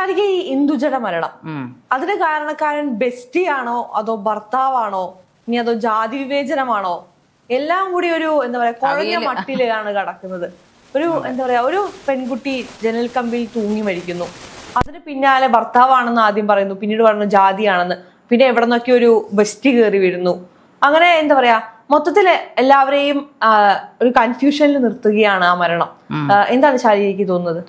ശാരിക ഈ ഇന്ദുജയുടെ മരണം. അതിന് കാരണക്കാരൻ ബെസ്റ്റി ആണോ അതോ ഭർത്താവാണോ? ഇനി അതോ ജാതി വിവേചനമാണോ? എല്ലാം കൂടി ഒരു എന്താ പറയാ കുഴഞ്ഞ മട്ടിലാണ് കടക്കുന്നത്. ഒരു എന്താ പറയാ ഒരു പെൺകുട്ടി ജനൽ കമ്പിയിൽ തൂങ്ങി മരിക്കുന്നു. അതിന് പിന്നാലെ ഭർത്താവാണെന്ന് ആദ്യം പറയുന്നു. പിന്നീട് പറഞ്ഞു ജാതിയാണെന്ന്. പിന്നെ എവിടെ നിന്നൊക്കെ ഒരു ബെസ്റ്റി കയറി വരുന്നു. അങ്ങനെ എന്താ പറയാ മൊത്തത്തിൽ എല്ലാവരെയും ഒരു കൺഫ്യൂഷനിൽ നിർത്തുകയാണ് ആ മരണം. എന്താണ് ശാരീരിക്ക് തോന്നുന്നത്?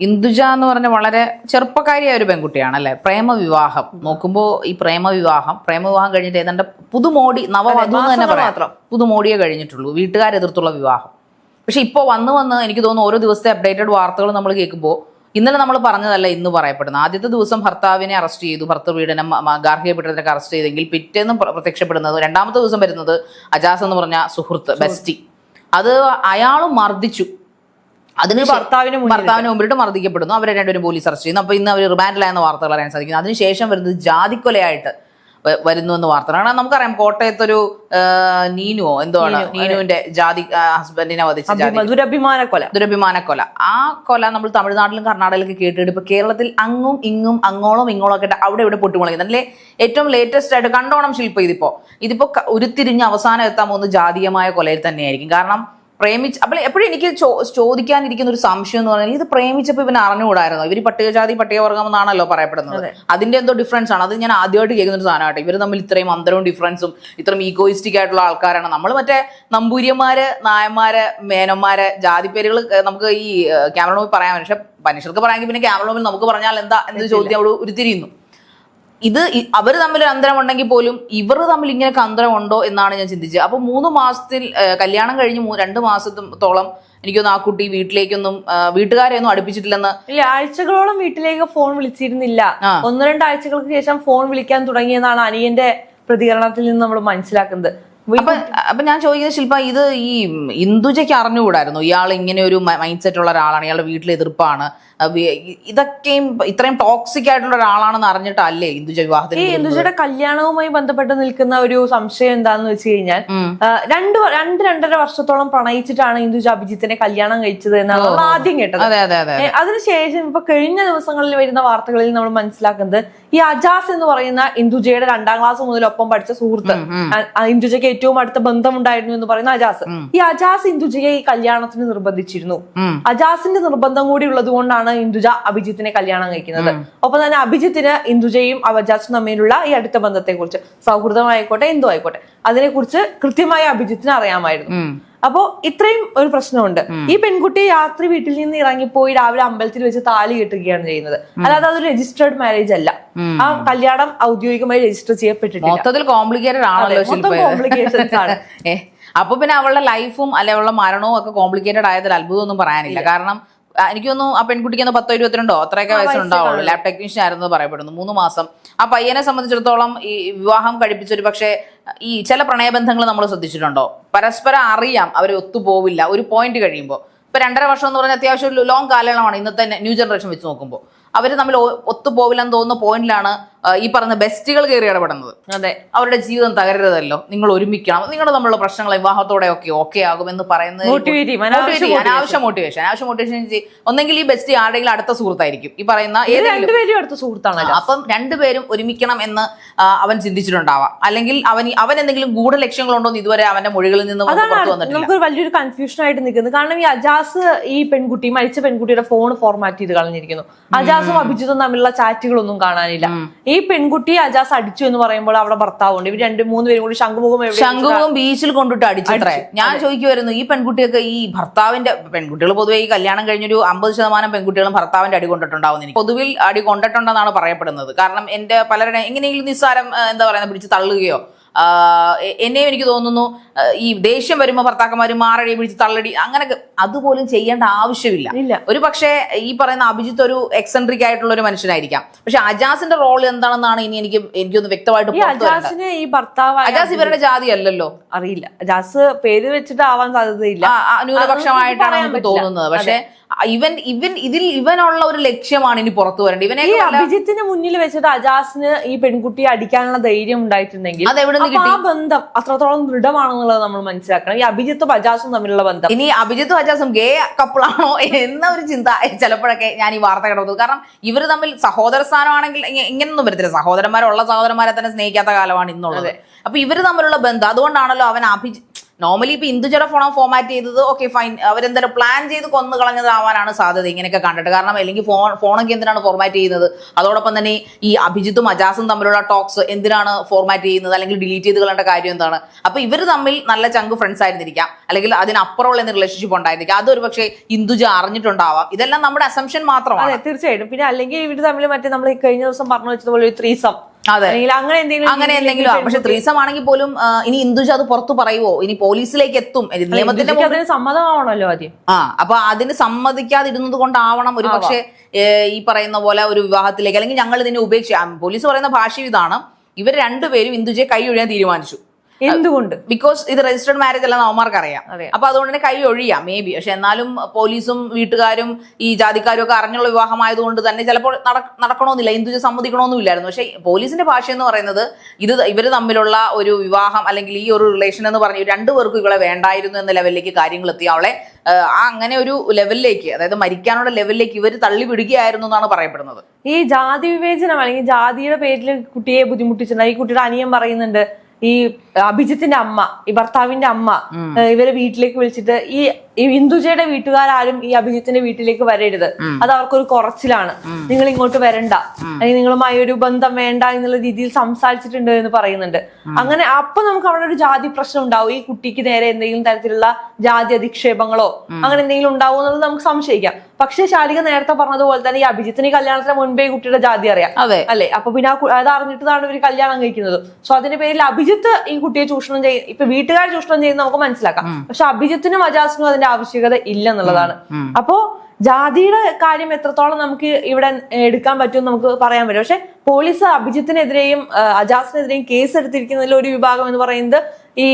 ഇന്ദുജ എന്ന് പറഞ്ഞ വളരെ ചെറുപ്പക്കാരിയായ ഒരു പെൺകുട്ടിയാണ് അല്ലെ പ്രേമവിവാഹം നോക്കുമ്പോൾ ഈ പ്രേമവിവാഹം പ്രേമവിവാഹം കഴിഞ്ഞിട്ട് ഏതാണ്ട് പുതുമോടി നവവധു എന്ന് തന്നെ പറയാം. പുതുമോടിയെ കഴിഞ്ഞിട്ടുള്ളൂ വീട്ടുകാരെതിർത്തുള്ള വിവാഹം. പക്ഷെ ഇപ്പോൾ വന്ന് വന്ന് എനിക്ക് തോന്നുന്നു ഓരോ ദിവസത്തെ അപ്ഡേറ്റഡ് വാർത്തകൾ നമ്മൾ കേൾക്കുമ്പോൾ ഇന്നലെ നമ്മൾ പറഞ്ഞതല്ല ഇന്ന് പറയപ്പെടുന്നത്. ആദ്യത്തെ ദിവസം ഭർത്താവിനെ അറസ്റ്റ് ചെയ്തു ഭർത്തൃ പീഡനം ഗാർഹിക പീഡനത്തിനൊക്കെ അറസ്റ്റ് ചെയ്തെങ്കിൽ പിറ്റേന്ന് പ്ര- പ്രത്യക്ഷപ്പെടുന്നത് രണ്ടാമത്തെ ദിവസം വരുന്നത് അജാസ് എന്ന് പറഞ്ഞ സുഹൃത്ത്. ബെസ്റ്റി. അത് അയാളും മർദ്ദിച്ചു. അതിന് ഭർത്താവിന് ഭർത്താവിന് മുമ്പിട്ട് മർദ്ദിക്കപ്പെടുന്നു. അവരെ രണ്ടുപേരും പോലീസ് അറസ്റ്റ് ചെയ്യുന്നു. അപ്പൊ ഇന്ന് അവർ റിമാൻഡിലായെന്ന വാർത്തകൾ അറിയാൻ സാധിക്കുന്നു. അതിനുശേഷം വരുന്നത് ജാതിക്കൊലയായിട്ട് വരുന്നു എന്ന് വാർത്തകൾ കാരണം നമുക്കറിയാം കോട്ടയത്തൊരു നീനുവോ എന്തോ ആണ്? നീനുവിന്റെ ജാതി ഹസ്ബൻഡിനെ വധിച്ച ദുരഭിമാന കൊല. ദുരഭിമാന കൊല. ആ കൊല നമ്മൾ തമിഴ്നാട്ടിലും കർണാടകയിലൊക്കെ കേട്ടിട്ട് ഇപ്പൊ കേരളത്തിൽ അങ്ങും ഇങ്ങും അങ്ങോളം ഇങ്ങോളം ഒക്കെ അവിടെ ഇവിടെ പൊട്ടിമുളകുന്നത് അല്ലെ ഏറ്റവും ലേറ്റസ്റ്റ് ആയിട്ട് കണ്ടോണം ശില്പം ഇതിപ്പോ. ഇതിപ്പോ ഉരുത്തിരിഞ്ഞ് അവസാനം എത്താൻ പോകുന്ന ജാതീയമായ കൊലയിൽ തന്നെയായിരിക്കും. കാരണം പ്രേമിച്ച് അപ്പോൾ എപ്പോഴും എനിക്ക് ചോ- ചോദിക്കാനിരിക്കുന്ന ഒരു സംശയം എന്ന് പറഞ്ഞാൽ ഇത് പ്രേമിച്ചപ്പോൾ ഇവന് അറിഞ്ഞുകൂടായിരുന്നു? ഇവർ പട്ടികജാതി പട്ടികവർഗം എന്നാണല്ലോ പറയപ്പെടുന്നത് അതിന്റെ എന്തോ ഡിഫറൻസ് ആണ്. അത് ഞാൻ ആദ്യമായിട്ട് കേൾക്കുന്ന ഒരു സാധനമായിട്ട് ഇവർ തമ്മിൽ ഇത്രയും അന്തരവും ഡിഫറൻസും ഇത്രയും ഈഗോയിസ്റ്റിക് ആയിട്ടുള്ള ആൾക്കാരാണ്. നമ്മൾ മറ്റേ നമ്പൂര്യന്മാര് നായന്മാര് മേനന്മാര് ജാതി പേരുകൾ നമുക്ക് ഈ ക്യാമറ പറയാൻ പക്ഷെ മനുഷ്യർക്ക് പറയാമെങ്കിൽ പിന്നെ ക്യാമറ നമുക്ക് പറഞ്ഞാൽ എന്താ എന്ന് ചോദ്യം അവിടെ ഉരുത്തിരിയുന്നു. ഇത് അവർ അവർ തമ്മിൽ ഒരു അന്തരം ഉണ്ടെങ്കിൽ പോലും ഇവർ തമ്മിൽ ഇങ്ങനെയൊക്കെ അന്തരം ഉണ്ടോ എന്നാണ് ഞാൻ ചിന്തിച്ചത്. അപ്പൊ മൂന്ന് മാസത്തിൽ കല്യാണം കഴിഞ്ഞ് രണ്ട് മാസത്തോളം എനിക്കൊന്നും ആ കുട്ടി വീട്ടിലേക്കൊന്നും വീട്ടുകാരെയൊന്നും അടുപ്പിച്ചിട്ടില്ലെന്ന് ഇല്ല ആഴ്ചകളോളം വീട്ടിലേക്ക് ഫോൺ വിളിച്ചിരുന്നില്ല. ഒന്ന് രണ്ട് ആഴ്ചകൾക്ക് ശേഷം ഫോൺ വിളിക്കാൻ തുടങ്ങിയെന്നാണ് അനിയന്റെ പ്രതികരണത്തിൽ നിന്ന് നമ്മൾ മനസ്സിലാക്കുന്നത്. അപ്പൊ ഞാൻ ചോദിക്കുന്നത് ശില്പ ഇത് ഈ ഇന്ദുജയ്ക്ക് അറിഞ്ഞുകൂടായിരുന്നു? ഇയാൾ ഇങ്ങനെ ഒരു മൈൻഡ് സെറ്റ് ഉള്ള ഒരാളാണ് ഇയാളുടെ വീട്ടിൽ എതിർപ്പാണ്. ഇതൊക്കെയും ഇത്രയും ടോക്സിക് ആയിട്ടുള്ള ഒരാളാണെന്ന് അറിഞ്ഞിട്ടല്ലേ ഇന്ദുജ ഈ ഇരുന്നത്? ഇന്ദുജയുടെ കല്യാണവുമായി ബന്ധപ്പെട്ട് നിൽക്കുന്ന ഒരു സംശയം എന്താന്ന് വെച്ച് കഴിഞ്ഞാൽ. രണ്ട് രണ്ട് രണ്ടര വർഷത്തോളം പ്രണയിച്ചിട്ടാണ് ഇന്ദുജ അഭിജിത്തിനെ കല്യാണം കഴിച്ചത് എന്നാണ് നമ്മൾ ആദ്യം കേട്ടത്. അതെ അതെ അതെ അതിനുശേഷം ഇപ്പൊ കഴിഞ്ഞ ദിവസങ്ങളിൽ വരുന്ന വാർത്തകളിൽ നമ്മൾ മനസ്സിലാക്കുന്നത് ഈ അജാസ് എന്ന് പറയുന്ന ഇന്ദുജയുടെ രണ്ടാം ക്ലാസ് മുതൽ ഒപ്പം പഠിച്ച സുഹൃത്ത് ഇന്ദുജയ്ക്ക് ഏറ്റവും അടുത്ത ബന്ധമുണ്ടായിരുന്നു എന്ന് പറയുന്ന അജാസ്. ഈ അജാസ് ഇന്ദുജയെ ഈ കല്യാണത്തിന് നിർബന്ധിച്ചിരുന്നു. അജാസിന്റെ നിർബന്ധം കൂടി ഉള്ളത് കൊണ്ടാണ് ഇന്ദുജ അഭിജിത്തിനെ കല്യാണം കഴിക്കുന്നത്. ഒപ്പം തന്നെ അഭിജിത്തിന് ഇന്ദുജയും അജാസും തമ്മിലുള്ള ഈ അടുത്ത ബന്ധത്തെക്കുറിച്ച് സൗഹൃദമായിക്കോട്ടെ എന്തോ ആയിക്കോട്ടെ. അതിനെക്കുറിച്ച് കൃത്യമായി അഭിജിത്തിന് അറിയാമായിരുന്നു. അപ്പോ ഇത്രയും ഒരു പ്രശ്നമുണ്ട്. ഈ പെൺകുട്ടി രാത്രി വീട്ടിൽ നിന്ന് ഇറങ്ങിപ്പോയി രാവിലെ അമ്പലത്തിൽ വെച്ച് താലി കെട്ടുകയാണ് ചെയ്യുന്നത്. അല്ലാതെ അതൊരു രജിസ്റ്റേർഡ് മാരേജ് അല്ല. ആ കല്യാണം ഔദ്യോഗികമായി രജിസ്റ്റർ ചെയ്യപ്പെട്ടിട്ടില്ല. മൊത്തത്തിൽ കോംപ്ലിക്കേറ്റഡ് ആണല്ലോ കോംപ്ലിക്കേഷൻസ് ആണ്. അപ്പൊ പിന്നെ അവളുടെ ലൈഫും അല്ലെ അവളുടെ മരണവും ഒക്കെ കോംപ്ലിക്കേറ്റഡ് ആയതിൽ അത്ഭുതമൊന്നും പറയാനില്ല. കാരണം എനിക്കൊന്നും ആ പെൺകുട്ടിക്ക് ഒന്ന് പത്തോ ഇരുപത്തിരണ്ടോ അത്രയൊക്കെ വയസ്സുണ്ടാവുള്ളൂ. ലാബ് ടെക്നീഷ്യൻ ആയിരുന്നു പറയപ്പെടുന്നു. മൂന്ന് മാസം. ആ പയ്യനെ സംബന്ധിച്ചിടത്തോളം ഈ വിവാഹം കഴിപ്പിച്ചൊരു പക്ഷേ ഈ ചില പ്രണയബന്ധങ്ങൾ നമ്മൾ ശ്രദ്ധിച്ചിട്ടുണ്ടോ? പരസ്പരം അറിയാം അവർ ഒത്തുപോവില്ല. ഒരു പോയിന്റ് കഴിയുമ്പോൾ ഇപ്പൊ രണ്ടര വർഷം എന്ന് പറഞ്ഞാൽ അത്യാവശ്യം ഒരു ലോങ് കാലയളവാണ്. ഇന്നത്തെ ന്യൂ ജനറേഷൻ വെച്ച് നോക്കുമ്പോൾ അവർ തമ്മിൽ ഒത്തുപോവില്ലെന്ന് തോന്നുന്ന പോയിന്റിലാണ് ഈ പറഞ്ഞ ബെസ്റ്റുകൾ കയറി ഇടപെടുന്നത്. അതെ. അവരുടെ ജീവിതം തകരരുതല്ലോ. നിങ്ങൾ ഒരുമിക്കണം. നിങ്ങൾ നമ്മളുടെ പ്രശ്നങ്ങൾ വിവാഹത്തോടെ ഒക്കെ ഓക്കെ ആകും എന്ന് പറയുന്നത്. അനാവശ്യ മോട്ടിവേഷൻ അനാവശ്യ മോട്ടിവേഷൻ ഒന്നെങ്കിൽ ഈ ബെസ്റ്റ് ആരുടെങ്കിലും അടുത്ത സുഹൃത്തായിരിക്കും. ഈ പറയുന്ന ഏതെങ്കിലും അടുത്ത സുഹൃത്താണല്ലോ അപ്പം രണ്ടുപേരും ഒരുമിക്കണം എന്ന് അവൻ ചിന്തിച്ചിട്ടുണ്ടാവാം. അല്ലെങ്കിൽ അവൻ അവൻ എന്തെങ്കിലും ഗൂഢ ലക്ഷ്യങ്ങളുണ്ടോ എന്ന് ഇതുവരെ അവന്റെ മൊഴികളിൽ നിന്ന് നമുക്ക് വലിയൊരു കൺഫ്യൂഷൻ ആയിട്ട് നിൽക്കുന്നത്. കാരണം ഈ അജാസ് ഈ പെൺകുട്ടി മരിച്ച പെൺകുട്ടിയുടെ ഫോൺ ഫോർമാറ്റ് ചെയ്ത് കളഞ്ഞിരിക്കുന്നു. അജാസും അഭിജിത്തും തമ്മിലുള്ള ചാറ്റുകളൊന്നും കാണാനില്ല. ഈ പെൺകുട്ടി അജാസ് അടിച്ചു എന്ന് പറയുമ്പോൾ അവിടെ ഭർത്താവുണ്ട്. ഇവർ രണ്ട് മൂന്ന് പേരും കൂടി ശംഖുമുഖം ശംഖുമുഖം ബീച്ചിൽ കൊണ്ടിട്ട് അടിച്ചത്രേ. ഞാൻ ചോദിക്കുമായിരുന്നു ഈ പെൺകുട്ടിയൊക്കെ ഈ ഭർത്താവിന്റെ പെൺകുട്ടികൾ പൊതുവെ ഈ കല്യാണം കഴിഞ്ഞൊരു അമ്പത് ശതമാനം പെൺകുട്ടികളും ഭർത്താവിന്റെ അടി കൊണ്ടിട്ടുണ്ടാവും എനിക്ക് പൊതുവിൽ അടി കൊണ്ടിട്ടുണ്ടെന്നാണ് പറയപ്പെടുന്നത്. കാരണം എന്റെ പലരുടെ എങ്ങനെയെങ്കിലും നിസ്സാരം എന്താ പറയുന്നത് പിടിച്ച് തള്ളുകയോ എന്നെയും എനിക്ക് തോന്നുന്നു ഈ ദേഷ്യം വരുമ്പോൾ ഭർത്താക്കന്മാർ മാറടി പിടിച്ച് തള്ളടി അങ്ങനെ അതുപോലും ചെയ്യേണ്ട ആവശ്യമില്ല. ഒരു പക്ഷേ ഈ പറയുന്ന അഭിജിത്ത് ഒരു എക്സെൻട്രിക് ആയിട്ടുള്ള ഒരു മനുഷ്യനായിരിക്കാം. പക്ഷെ അജാസിന്റെ റോൾ എന്താണെന്നാണ് ഇനി എനിക്ക് എനിക്കൊന്ന് വ്യക്തമായിട്ട് ഈ പുറത്ത് അജാസിന് ഈ ഭർത്താവായ അജാസ് ഇവരുടെ ജാതി അല്ലല്ലോ. അറിയില്ല. അജാസ് പേര് വെച്ചിട്ട് ആവാൻ സാധ്യതയില്ല ന്യൂനപക്ഷമായിട്ടാണ് നമുക്ക് തോന്നുന്നത്. പക്ഷെ ഇവൻ ഇവൻ ഇതിൽ ഇവനുള്ള ഒരു ലക്ഷ്യമാണ് ഇനി പുറത്തു വരേണ്ടത്. ഇവനെ ഈ അഭിജിത്തിന് മുന്നിൽ വെച്ചിട്ട് അജാസിന് ഈ പെൺകുട്ടിയെ അടിക്കാനുള്ള ധൈര്യം ഉണ്ടായിട്ടുണ്ടെങ്കിൽ അത് എവിടെ നിന്ന് അപ്പൊ ആ ബന്ധം അത്രത്തോളം ദൃഢമാണെന്നുള്ളത് നമ്മൾ മനസ്സിലാക്കണം. ഈ അഭിജിത്തും അജാസും തമ്മിലുള്ള ബന്ധം. ഇനി അഭിജിത്തും അജാസും ഗേ കപ്പിളാണോ എന്ന ഒരു ചിന്ത ചിലപ്പോഴൊക്കെ ഞാൻ ഈ വാർത്ത കിടക്കുന്നത് കാരണം ഇവർ തമ്മിൽ സഹോദര സ്ഥാനമാണെങ്കിൽ ഇങ്ങ- ഇങ്ങനൊന്നും വരത്തില്ല. സഹോദരന്മാരുള്ള സഹോദരന്മാരെ തന്നെ സ്നേഹിക്കാത്ത കാലമാണ് ഇന്നുള്ളത്. അപ്പൊ ഇവർ തമ്മിലുള്ള ബന്ധം അതുകൊണ്ടാണല്ലോ അവൻ അഭിജി നോർമലി ഇപ്പൊ ഇന്ദുജയുടെ ഫോണോ ഫോമാറ്റ് ചെയ്തത്. ഓക്കെ ഫൈൻ അവരെന്തായാലും പ്ലാൻ ചെയ്ത് കൊന്നു കളഞ്ഞതാവാനാണ് സാധ്യത ഇങ്ങനെയൊക്കെ കണ്ടിട്ട്. കാരണം അല്ലെങ്കിൽ ഫോൺ ഫോണൊക്കെ എന്തിനാണ് ഫോർമാറ്റ് ചെയ്യുന്നത്? അതോടൊപ്പം തന്നെ ഈ അഭിജിത്തും അജാസും തമ്മിലുള്ള ടോക്സ് എന്തിനാണ് ഫോർമാറ്റ് ചെയ്യുന്നത്? അല്ലെങ്കിൽ ഡിലീറ്റ് ചെയ്ത് കളേണ്ട കാര്യം എന്താണ്? അപ്പൊ ഇവർ തമ്മിൽ നല്ല ചങ്ക് ഫ്രണ്ട്സ് ആയിരുന്നിരിക്കാം. അല്ലെങ്കിൽ അതിനപ്പുറമുള്ള എന്ത് റിലേഷൻഷിപ്പ് ഉണ്ടായിരിക്കാം. അതൊരു പക്ഷേ ഇന്ദുജ അറിഞ്ഞിട്ടുണ്ടാവാം. ഇതെല്ലാം നമ്മുടെ അസംഷൻ മാത്രമാണ്. തീർച്ചയായിട്ടും. പിന്നെ അല്ലെങ്കിൽ ഇവർ തമ്മിൽ മറ്റേ നമ്മൾ കഴിഞ്ഞ ദിവസം പറഞ്ഞു വെച്ചതുപോലെ ഒരു ത്രീസം അല്ലെങ്കിൽ അങ്ങനെ എന്തെങ്കിലും അങ്ങനെ എന്തെങ്കിലും. പക്ഷെ ത്രീസം ആണെങ്കിൽ പോലും ഇനി ഇന്ദുജ അത് പുറത്തു പറയുവോ? ഇനി പോലീസിലേക്ക് എത്തും. നിയമത്തിന്റെ സമ്മതമാവണല്ലോ ആദ്യം. ആ അപ്പൊ അതിന് സമ്മതിക്കാതിരുന്നത് കൊണ്ടാവണം ഒരു പക്ഷേ ഈ പറയുന്ന പോലെ ഒരു വിവാഹത്തിലേക്ക്. അല്ലെങ്കിൽ ഞങ്ങൾ ഇതിനെ ഉപേക്ഷ പോലീസ് പറയുന്ന ഭാഷ ഇതാണ്. ഇവർ രണ്ടുപേരും ഇന്ദുജയെ കൈ ഒഴിയാൻ തീരുമാനിച്ചു. എന്തുകൊണ്ട്? ബിക്കോസ് ഇത് രജിസ്റ്റേർഡ് മാരേജ് അല്ല അവന്മാർക്ക് അറിയാം. അപ്പൊ അതുകൊണ്ട് തന്നെ കൈ ഒഴിയാം മേ ബി പക്ഷെ എന്നാലും പോലീസും വീട്ടുകാരും ഈ ജാതിക്കാരും ഒക്കെ അറിഞ്ഞുള്ള വിവാഹമായതുകൊണ്ട് തന്നെ ചിലപ്പോൾ നട- നടക്കണമെന്നില്ല ഹിന്ദുജ സമ്മതിക്കണമെന്നില്ലായിരുന്നു പക്ഷെ പോലീസിന്റെ ഭാഷ എന്ന് പറയുന്നത് ഇത് ഇവർ തമ്മിലുള്ള ഒരു വിവാഹം അല്ലെങ്കിൽ ഈ ഒരു റിലേഷൻ എന്ന് പറഞ്ഞ് രണ്ടുപേർക്കും ഇവളെ വേണ്ടായിരുന്നു എന്ന ലെവലിലേക്ക് കാര്യങ്ങൾ എത്തി. അവളെ ആ, അങ്ങനെ ഒരു ലെവലിലേക്ക് അതായത് മരിക്കാനുള്ള ലെവലിലേക്ക് ഇവർ തള്ളി വിടുകയായിരുന്നു എന്നാണ് പറയപ്പെടുന്നത്. ഈ ജാതി വിവേചനം അല്ലെങ്കിൽ ജാതിയുടെ പേരിൽ കുട്ടിയെ ബുദ്ധിമുട്ടിച്ചിട്ടുണ്ട് ഈ കുട്ടിയുടെ അനിയൻ പറയുന്നുണ്ട് ഈ അഭിജിത്തിന്റെ അമ്മ ഈ ഭർത്താവിന്റെ അമ്മ ഇവരെ വീട്ടിലേക്ക് വിളിച്ചിട്ട് ഈ ഈ ഇന്ദുജയുടെ വീട്ടുകാരും ഈ അഭിജിത്തിന്റെ വീട്ടിലേക്ക് വരരുത്. അത് അവർക്കൊരു കുറച്ചിലാണ്. നിങ്ങൾ ഇങ്ങോട്ട് വരണ്ട. അല്ലെങ്കിൽ നിങ്ങളുമായി ഒരു ബന്ധം വേണ്ട എന്നുള്ള രീതിയിൽ സംസാരിച്ചിട്ടുണ്ട് എന്ന് പറയുന്നുണ്ട്. അങ്ങനെ അപ്പൊ നമുക്ക് അവിടെ ഒരു ജാതി പ്രശ്നം ഉണ്ടാവും. ഈ കുട്ടിക്ക് നേരെ എന്തെങ്കിലും തരത്തിലുള്ള ജാതി അധിക്ഷേപങ്ങളോ അങ്ങനെ എന്തെങ്കിലും ഉണ്ടാവും എന്നുള്ളത് നമുക്ക് സംശയിക്കാം. പക്ഷെ ശാലിക നേരത്തെ പറഞ്ഞതുപോലെ തന്നെ ഈ അഭിജിത്തിന് കല്യാണത്തിന് മുൻപേ കുട്ടിയുടെ ജാതി അറിയാം. അതെ. അല്ലെ? അപ്പൊ പിന്നെ അത് അറിഞ്ഞിട്ടാണ് ഇവർ കല്യാണം കഴിക്കുന്നത്. സോ അതിന്റെ പേരിൽ അഭിജിത്ത് ഈ കുട്ടിയെ ചൂഷണം ചെയ്യും ഇപ്പൊ വീട്ടുകാർ ചൂഷണം ചെയ്യുന്ന നമുക്ക് മനസ്സിലാക്കാം. പക്ഷെ അഭിജിത്തിനും അജാസിനും അതിന്റെ ആവശ്യകത ഇല്ല എന്നുള്ളതാണ് അപ്പോ ജാതിയുടെ കാര്യം എത്രത്തോളം നമുക്ക് ഇവിടെ എടുക്കാൻ പറ്റും നമുക്ക് പറയാൻ പറ്റും. പക്ഷെ പോലീസ് അഭിജിത്തിനെതിരെയും അജാസിനെതിരെയും കേസ് എടുത്തിരിക്കുന്നതിൽ ഒരു വിഭാഗം എന്ന് പറയുന്നത് ഈ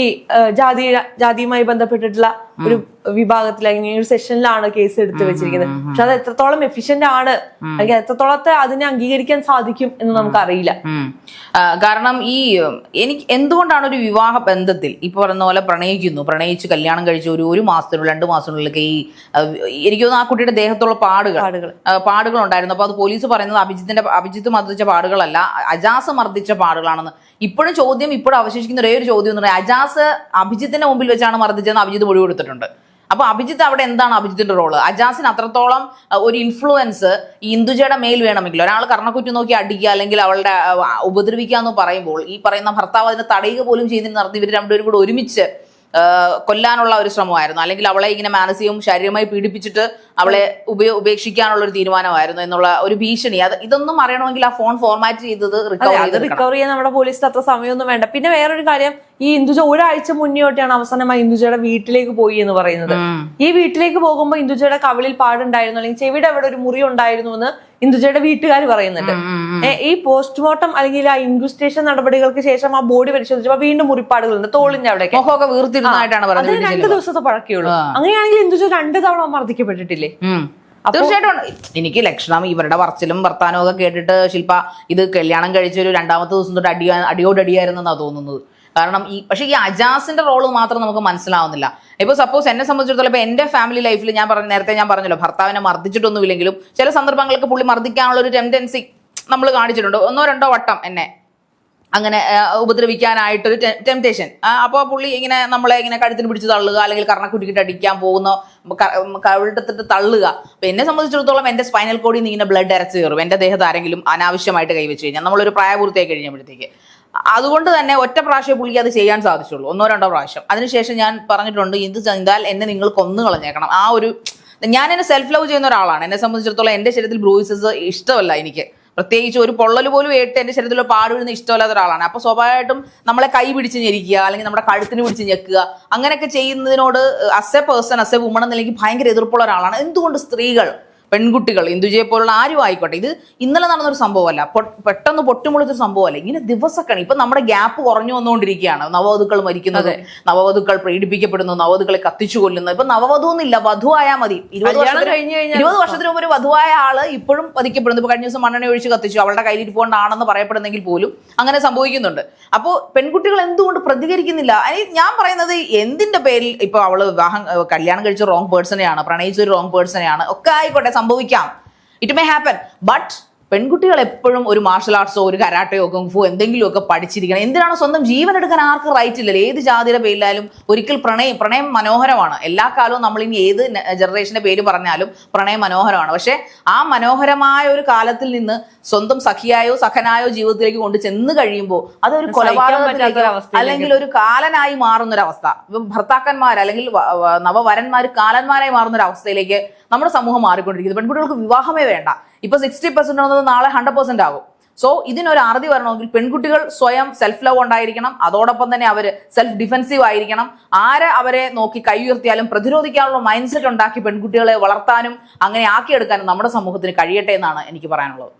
ജാതി ജാതിയുമായി ബന്ധപ്പെട്ടിട്ടുള്ള ഒരു വിഭാഗത്തിൽ അല്ലെങ്കിൽ ഒരു സെഷനിലാണ് കേസ് എടുത്തു വെച്ചിരിക്കുന്നത്. പക്ഷെ അത് എത്രത്തോളം എഫിഷ്യന്റ് ആണ് അല്ലെങ്കിൽ എത്രത്തോളത്തെ അതിനെ അംഗീകരിക്കാൻ സാധിക്കും എന്ന് നമുക്ക് അറിയില്ല. കാരണം ഈ എനിക്ക് എന്തുകൊണ്ടാണ് ഒരു വിവാഹ ബന്ധത്തിൽ ഇപ്പൊ പറയുന്ന പോലെ പ്രണയിക്കുന്നു? പ്രണയിച്ച് കല്യാണം കഴിച്ച് ഒരു ഒരു മാസത്തിനുള്ളിൽ രണ്ട് മാസത്തിനുള്ളിലൊക്കെ ഈ എനിക്ക് തോന്നുന്നു ആ കുട്ടിയുടെ ദേഹത്തുള്ള പാടുകൾ പാടുകൾ. ഉണ്ടായിരുന്നു അപ്പൊ അത് പോലീസ് പറയുന്നത് അഭിജിത്തിന്റെ അഭിജിത്ത് മർദ്ദിച്ച പാടുകളല്ല അജാസ് മർദ്ദിച്ച പാടുകളാണെന്ന്. ഇപ്പോഴും ചോദ്യം ഇപ്പോഴും അവശേഷിക്കുന്ന ഒരേ ഒരു ചോദ്യം എന്ന് പറഞ്ഞാൽ അജാസ് അഭിജിത്തിന്റെ മുമ്പിൽ വെച്ചാണ് മർദ്ദിച്ചതെന്ന് അഭിജിത്ത് മൊഴി കൊടുത്തിട്ടുണ്ട്. അപ്പൊ അഭിജിത്ത് അവിടെ എന്താണ് അഭിജിത്തിന്റെ റോൾ അജാസിന് അത്രത്തോളം ഒരു ഇൻഫ്ലുവൻസ് ഈ ഇന്ദുജയുടെ മേൽ വേണമെങ്കിൽ ഒരാൾ കർണക്കുറ്റി നോക്കി അടിക്കുക അല്ലെങ്കിൽ അവളുടെ ഉപദ്രവിക്കുക എന്ന് പറയുമ്പോൾ ഈ പറയുന്ന ഭർത്താവ് അതിനെ തടയുക പോലും ചെയ്തിട്ട് നടത്തി ഇവർ രണ്ടുപേരും കൂടെ ഒരുമിച്ച് കൊല്ലാനുള്ള ഒരു ശ്രമമായിരുന്നു. അല്ലെങ്കിൽ അവളെ ഇങ്ങനെ മാനസികവും ശാരീരികമായി പീഡിപ്പിച്ചിട്ട് അവളെ ഉപയോ ഉപേക്ഷിക്കാനുള്ള ഒരു തീരുമാനമായിരുന്നു എന്നുള്ള ഒരു ഭീഷണി. അത് ഇതൊന്നും അറിയണമെങ്കിൽ ആ ഫോൺ ഫോർമാറ്റ് ചെയ്തത് റിക്കവർ അത് ചെയ്ത് റിക്കവർ ചെയ്യാൻ നമ്മുടെ പോലീസിന് അത്ര സമയമൊന്നും വേണ്ട. പിന്നെ വേറൊരു കാര്യം ഈ ഇന്ദുജ ഒരാഴ്ച മുന്നേ തൊട്ടാണ് അവസാനമായി ഇന്ദുജയുടെ വീട്ടിലേക്ക് പോയി എന്ന് പറയുന്നത്. ഈ വീട്ടിലേക്ക് പോകുമ്പോൾ ഇന്ദുജയുടെ കവിളിൽ പാടുണ്ടായിരുന്നു അല്ലെങ്കിൽ ചെവിയുടെ അവിടെ ഒരു മുറി ഉണ്ടായിരുന്നു എന്ന് ഇന്ദുജയുടെ വീട്ടുകാർ പറയുന്നുണ്ട്. ഈ പോസ്റ്റ്മോർട്ടം അല്ലെങ്കിൽ ആ ഇൻവെസ്റ്റേഷൻ നടപടികൾക്ക് ശേഷം ആ ബോഡി പരിശോധിച്ചപ്പോൾ വീണ്ടും മുറിപ്പാടുകളുണ്ട്. തോളിന്റെ അവിടെ മുഖമൊക്കെ വീർത്തിരുന്നതായിട്ടാണ് അത് പറയുന്നത് രണ്ട് ദിവസത്തെ പഴക്കേ അങ്ങനെയാണെങ്കിൽ ഇന്ദുജ രണ്ട് തവണ മർദ്ദിക്കപ്പെട്ടിട്ടില്ലേ. തീർച്ചയായിട്ടും. എനിക്ക് ലക്ഷണം ഇവരുടെ പറച്ചിലും വർത്താനവും ഒക്കെ കേട്ടിട്ട് ശില്പ ഇത് കല്യാണം കഴിച്ചൊരു രണ്ടാമത്തെ ദിവസം തൊട്ട് അടിയാ അടിയോടടിയായിരുന്നെന്നാണ് തോന്നുന്നത്. കാരണം ഈ പക്ഷേ ഈ അജാസിന്റെ റോൾ മാത്രം നമുക്ക് മനസ്സിലാവുന്നില്ല. ഇപ്പൊ സപ്പോസ് എന്നെ സംബന്ധിച്ചിടത്തോളം ഇപ്പൊ എന്റെ ഫാമിലി ലൈഫിൽ ഞാൻ പറഞ്ഞു നേരത്തെ ഞാൻ പറഞ്ഞല്ലോ ഭർത്താവിനെ മർദ്ദിച്ചിട്ടൊന്നുമില്ലെങ്കിലും ചില സന്ദർഭങ്ങൾക്ക് പുള്ളി മർദ്ദിക്കാനുള്ള ഒരു ടെൻഡൻസി നമ്മൾ കാണിച്ചിട്ടുണ്ട്. ഒന്നോ രണ്ടോ വട്ടം എന്നെ അങ്ങനെ ഉപദ്രവിക്കാനായിട്ടൊരു ടെംപ്റ്റേഷൻ അപ്പോൾ പുള്ളി ഇങ്ങനെ നമ്മളെ ഇങ്ങനെ കഴുത്തിന് പിടിച്ച് തള്ളുക അല്ലെങ്കിൽ കർണക്കുട്ടിക്കിട്ട് അടിക്കാൻ പോകുന്ന കവിളെടുത്തിട്ട് തള്ളുക. അപ്പൊ എന്നെ സംബന്ധിച്ചിടത്തോളം എന്റെ സ്പൈനൽ കോഡിൽ നിന്ന് ഇങ്ങനെ ബ്ലഡ് അരച്ച് കയറും. എന്റെ ദേഹത്ത് ആരെങ്കിലും അനാവശ്യമായിട്ട് കൈവച്ച് കഴിഞ്ഞാൽ നമ്മളൊരു പ്രായപൂർത്തിയായി കഴിഞ്ഞപ്പോഴത്തേക്ക്. അതുകൊണ്ട് തന്നെ ഒറ്റ പ്രാവശ്യം പുള്ളിക്ക് അത് ചെയ്യാൻ സാധിച്ചുള്ളൂ. ഒന്നോ രണ്ടോ പ്രാവശ്യം. അതിനുശേഷം ഞാൻ പറഞ്ഞിട്ടുണ്ട് ഇത് ചെയ്താൽ എന്നെ നിങ്ങൾ കൊന്നു കളഞ്ഞേക്കണം. ആ ഒരു ഞാൻ എന്നെ സെൽഫ് ലവ് ചെയ്യുന്ന ഒരാളാണ്. എന്നെ സംബന്ധിച്ചിടത്തോളം എന്റെ ശരീരത്തിൽ ബ്രൂയിസസ് ഇഷ്ടമല്ല എനിക്ക്. പ്രത്യേകിച്ച് ഒരു പൊള്ളൽ പോലും ഏട്ട് എന്റെ ശരീരത്തിൽ പാടുവിടുന്ന ഇഷ്ടമല്ലാത്ത ഒരാളാണ്. അപ്പൊ സ്വാഭാവികമായിട്ടും നമ്മളെ കൈ പിടിച്ച് ഞെരിക്കുക അല്ലെങ്കിൽ നമ്മുടെ കഴുത്തിന് പിടിച്ച് ഞെക്കുക അങ്ങനെയൊക്കെ ചെയ്യുന്നതിനോട് as a person as a woman എന്നെനിക്ക് ഭയങ്കര എതിർപ്പുള്ള ഒരാളാണ്. എന്തുകൊണ്ട് സ്ത്രീകൾ പെൺകുട്ടികൾ ഇന്ദുജയെ പോലുള്ള ആരും ആയിക്കോട്ടെ. ഇത് ഇന്നലെ നടന്നൊരു സംഭവമല്ല. പെട്ടെന്ന് പൊട്ടിമുളിച്ചൊരു സംഭവമല്ല. ഇങ്ങനെ ദിവസക്കണി. ഇപ്പൊ നമ്മുടെ ഗ്യാപ്പ് കുറഞ്ഞു വന്നുകൊണ്ടിരിക്കുകയാണ്. നവവധുക്കൾ മരിക്കുന്നത് നവവധുക്കൾ പീഡിപ്പിക്കപ്പെടുന്നു നവവധുക്കളെ കത്തിച്ചു കൊല്ലുന്നു ഇപ്പൊ നവവധു എന്നില്ല വധുവായാൽ മതി. ഇരുപത് വർഷത്തിന് കഴിഞ്ഞ് കഴിഞ്ഞാൽ ഇരുപത് വർഷത്തിന് മുമ്പ് ഒരു വധുവായ ആൾ ഇപ്പോഴും വധിക്കപ്പെടുന്നു. ഇപ്പൊ കഴിഞ്ഞ ദിവസം മണ്ണെണ്ണ ഒഴിച്ച് കത്തിച്ചു. അവളുടെ കയ്യിലിരിപ്പോണ്ടാണെന്ന് പറയപ്പെടുന്നെങ്കിൽ പോലും അങ്ങനെ സംഭവിക്കുന്നുണ്ട്. അപ്പോൾ പെൺകുട്ടികൾ എന്തുകൊണ്ട് പ്രതികരിക്കുന്നില്ല? ഞാൻ പറയുന്നത് എന്തിന്റെ പേരിൽ ഇപ്പൊ അവൾ വിവാഹം കല്യാണം കഴിച്ച റോങ് പേഴ്സണെയാണ് പ്രണയിച്ച ഒരു റോങ് പേഴ്സണെയാണ് ഒക്കെ ആയിക്കോട്ടെ. സംഭവിക്കാം ഇറ്റ് മേ ഹാപ്പൻ ബട്ട് പെൺകുട്ടികൾ എപ്പോഴും ഒരു മാർഷൽ ആർട്സോ ഒരു കരാട്ടയോ കുങ്ഫു എന്തെങ്കിലുമൊക്കെ പഠിച്ചിരിക്കണം. എന്തിനാണ് സ്വന്തം ജീവൻ എടുക്കാൻ ആർക്ക് റൈറ്റ് ഇല്ലല്ലോ? ഏത് ജാതിയുടെ പേരിലായാലും ഒരിക്കൽ പ്രണയം പ്രണയം മനോഹരമാണ്. എല്ലാ കാലവും നമ്മൾ ഇനി ഏത് ജനറേഷന്റെ പേര് പറഞ്ഞാലും പ്രണയം മനോഹരമാണ്. പക്ഷെ ആ മനോഹരമായ ഒരു കാലത്തിൽ നിന്ന് സ്വന്തം സഖിയായോ സഖനായോ ജീവിതത്തിലേക്ക് കൊണ്ട് ചെന്ന് കഴിയുമ്പോൾ അതൊരു കൊലപാതകത്തിലേക്ക് അല്ലെങ്കിൽ ഒരു കാലനായി മാറുന്നൊരവസ്ഥ. ഭർത്താക്കന്മാർ അല്ലെങ്കിൽ നവവരന്മാർ കാലന്മാരായി മാറുന്ന ഒരു അവസ്ഥയിലേക്ക് നമ്മുടെ സമൂഹം മാറിക്കൊണ്ടിരിക്കുന്നത് പെൺകുട്ടികൾക്ക് വിവാഹമേ വേണ്ട. ഇപ്പൊ സിക്സ്റ്റി പെർസെന്റ് ഉള്ളത് നാളെ ഹൺഡ്രഡ് പെർസെന്റ് ആകും. സോ ഇതിനൊരു അറുതി വരണമെങ്കിൽ പെൺകുട്ടികൾ സ്വയം സെൽഫ് ലവ് ഉണ്ടായിരിക്കണം. അതോടൊപ്പം തന്നെ അവർ സെൽഫ് ഡിഫെൻസീവ് ആയിരിക്കണം. ആരെ അവരെ നോക്കി കൈ ഉയർത്തിയാലും പ്രതിരോധിക്കാനുള്ള മൈൻഡ് സെറ്റ് ഉണ്ടാക്കി പെൺകുട്ടികളെ വളർത്താനും അങ്ങനെ ആക്കിയെടുക്കാനും നമ്മുടെ സമൂഹത്തിന് കഴിയട്ടെ എന്നാണ് എനിക്ക് പറയാനുള്ളത്.